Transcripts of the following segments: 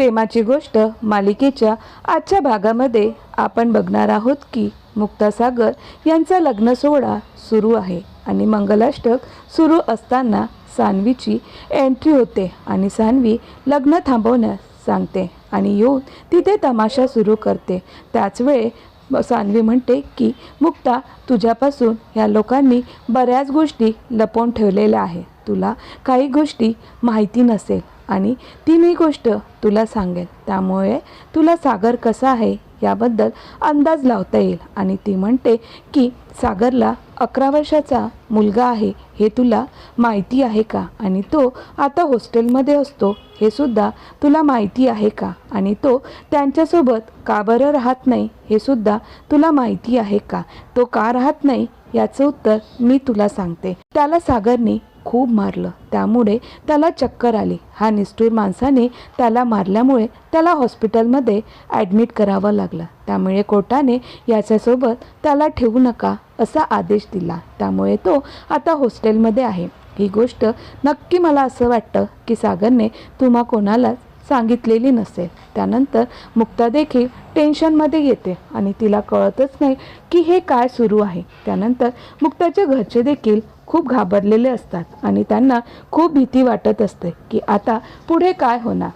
प्रेमाची गोष्ट मालिकेच्या आजच्या भागामध्ये आपण बघणार आहोत की मुक्तासागर यांचा लग्न सोहळा सुरू आहे आणि मंगलाष्टक सुरू असताना सान्वीची एंट्री होते आणि सान्वी लग्न थांबवण्यास सांगते आणि येऊन तिथे तमाशा सुरू करते. त्याच वेळे सान्वी म्हणते की मुक्ता तुझ्यापासून ह्या लोकांनी बऱ्याच गोष्टी लपवून ठेवलेल्या आहे तुला काही गोष्टी माहिती नसेल. आणि ती मी गोष्ट तुला सांगेल त्यामुळे तुला सागर कसा आहे याबद्दल अंदाज लावता येईल. आणि ती म्हणते की सागरला अकरा वर्षाचा मुलगा आहे हे तुला माहिती आहे का? आणि तो आता हॉस्टेलमध्ये असतो हे सुद्धा तुला माहिती आहे का? आणि तो त्यांच्यासोबत का बरं राहत नाही हे सुद्धा तुला माहिती आहे का? तो का राहत नाही? याचं उत्तर मी तुला सांगते. त्याला सागरने खूप मारलं. त्यामुळे त्याला चक्कर आली. हा निष्ठूर माणसाने त्याला मारल्यामुळे त्याला हॉस्पिटलमध्ये ॲडमिट करावं लागलं. त्यामुळे कोर्टाने याच्यासोबत त्याला ठेवू नका असा आदेश दिला. त्यामुळे तो आता हॉस्टेलमध्ये आहे. ही गोष्ट नक्की मला असं वाटतं की सागरने तुम्हा कोणालाच सांगितलेली नसेल. त्यानंतर मुक्ता देखील टेन्शनमध्ये येते आणि तिला कळतच नाही की हे काय सुरू आहे. त्यानंतर मुक्ताच्या घरचे देखील खूप घाबरलेले असतात आणि त्यांना खूप भीती वाटत असते की आता पुढे काय होणार.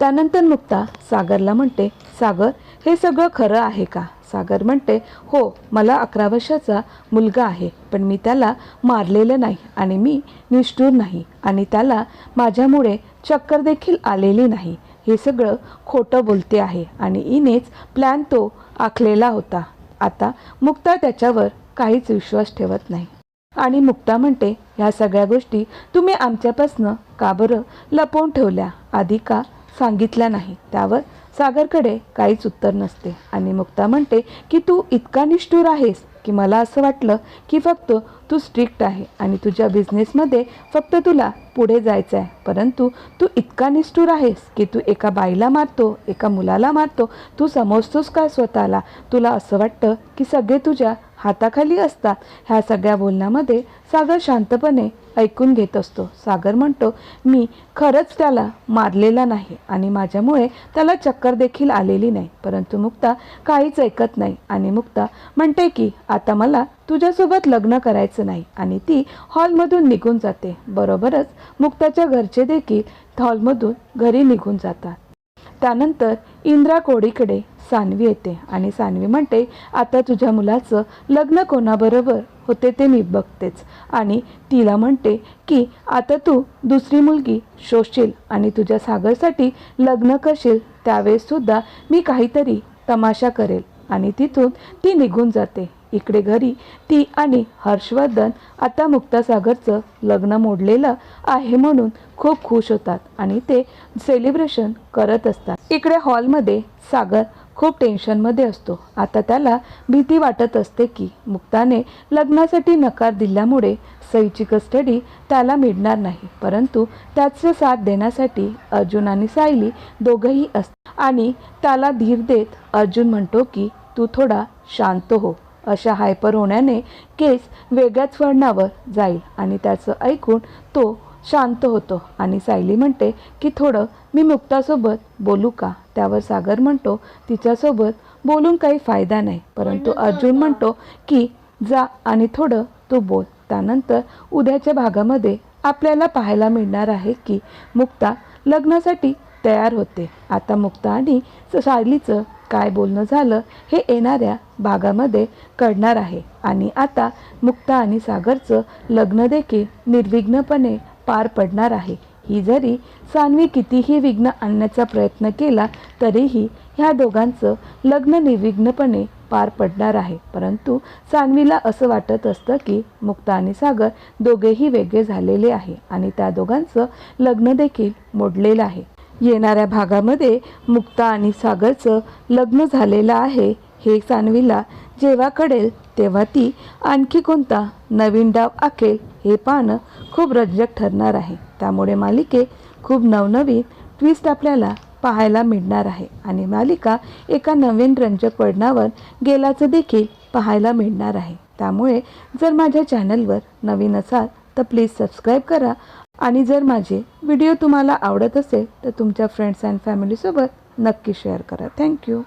त्यानंतर मुक्ता सागरला म्हणते सागर हे सगळं खरं आहे का? सागर म्हणते हो मला अकरा वर्षाचा मुलगा आहे पण मी त्याला मारलेलं नाही आणि मी निष्ठूर नाही आणि त्याला माझ्यामुळे चक्कर देखील आलेली नाही. हे सगळं खोटं बोलते आहे आणि इनेच प्लॅन तो आखलेला होता. आता मुक्ता त्याच्यावर काहीच विश्वास ठेवत नाही. आणि मुक्ता म्हणते ह्या सगळ्या गोष्टी तुम्ही आमच्यापासनं का बरं लपवून ठेवल्या? आधी का सांगितल्या नाही. त्यावर सागरकडे काहीच उत्तर नसते. आणि मुक्ता म्हणते की तू इतका निष्ठूर आहेस की मला असं वाटलं की फक्त तू स्ट्रिक्ट आहे आणि तुझ्या बिझनेसमध्ये फक्त तुला पुढे जायचं आहे. परंतु तू इतका निष्ठूर आहेस की तू एका बाईला मारतो एका मुलाला मारतो. तू समजतोस का स्वतःला? तुला असं वाटतं की सगळे तुझ्या हाताखाली असतात ह्या सगळ्या बोलण्यामध्ये सागर शांतपणे ऐकून घेत असतो. सागर म्हणतो मी खरंच त्याला मारलेला नाही आणि माझ्यामुळे त्याला चक्कर देखील आलेली नाही. परंतु मुक्ता काहीच ऐकत नाही आणि मुक्ता म्हणते की आता मला तुझ्यासोबत लग्न करायचं नाही आणि ती हॉलमधून निघून जाते. बरोबरच मुक्ताच्या घरचे देखील हॉलमधून घरी निघून जातात. त्यानंतर इंद्रा कोडीकडे सानवी येते. आणि सानवी म्हणते आता तुझ्या मुलाचं लग्न कोणाबरोबर होते ते मी बघतेच. आणि तिला म्हणते की आता तू दुसरी मुलगी शोषशील आणि तुझ्या सागरसाठी लग्न करशील. त्यावेळेससुद्धा मी काहीतरी तमाशा करेल. आणि तिथून ती निघून जाते. इकडे घरी ती आणि हर्षवर्धन आता मुक्तासागरचं लग्न मोडलेलं आहे म्हणून खूप खुश होतात आणि ते सेलिब्रेशन करत असतात. इकडे हॉलमध्ये सागर खूप टेन्शनमध्ये असतो. आता त्याला भीती वाटत असते की मुक्ताने लग्नासाठी नकार दिल्यामुळे सईची कस्टडी त्याला मिळणार नाही. परंतु त्याचे साथ देण्यासाठी अर्जुन आणि सायली दोघंही असतात आणि त्याला धीर देत अर्जुन म्हणतो की तू थोडा शांत हो. अशा हायपर होण्याने केस वेगळ्याच वळणावर जाईल आणि त्याचं ऐकून तो शांत होतो आणि सायली म्हणते की थोडं मी मुक्तासोबत बोलू का? त्यावर सागर म्हणतो तिच्यासोबत बोलून काही फायदा नाही. परंतु अर्जुन म्हणतो की जा आणि थोडं तू बोल. त्यानंतर उद्याच्या भागामध्ये आपल्याला पाहायला मिळणार आहे की मुक्ता लग्नासाठी तयार होते. आता मुक्ता आणि सायलीचं काय बोलणं झालं हे येणाऱ्या भागामध्ये कळणार आहे. आणि आता मुक्ता आणि सागरचं लग्न देखील निर्विघ्नपणे पार पडणार आहे. ही जरी सान्वी कितीही विघ्न आणण्याचा प्रयत्न केला तरीही ह्या दोघांचं लग्न निर्विघ्नपणे पार पडणार आहे. परंतु सान्वीला असं वाटत असतं की मुक्ता आणि सागर दोघेही वेगळे झालेले आहे आणि त्या दोघांचं लग्न देखील मोडलेलं आहे. येणाऱ्या भागामध्ये मुक्ता आणि सागरचं लग्न झालेलं आहे हे सान्वीला जेव्हा कळेल तेव्हा ती आणखी कोणता? नवीन डाव आखेल हे पाहणं खूप रंजक ठरणार आहे. त्यामुळे मालिकेत खूप नवनवीन ट्विस्ट आपल्याला पाहायला मिळणार आहे आणि मालिका एका नवीन रंजक वळणावर गेल्याचं देखील पाहायला मिळणार आहे. त्यामुळे जर माझ्या चॅनलवर नवीन असाल तर प्लीज सबस्क्राईब करा आणि जर माझे व्हिडिओ तुम्हाला आवडत असेल तर तुमच्या फ्रेंड्स अँड फॅमिलीसोबत नक्की शेअर करा. थँक्यू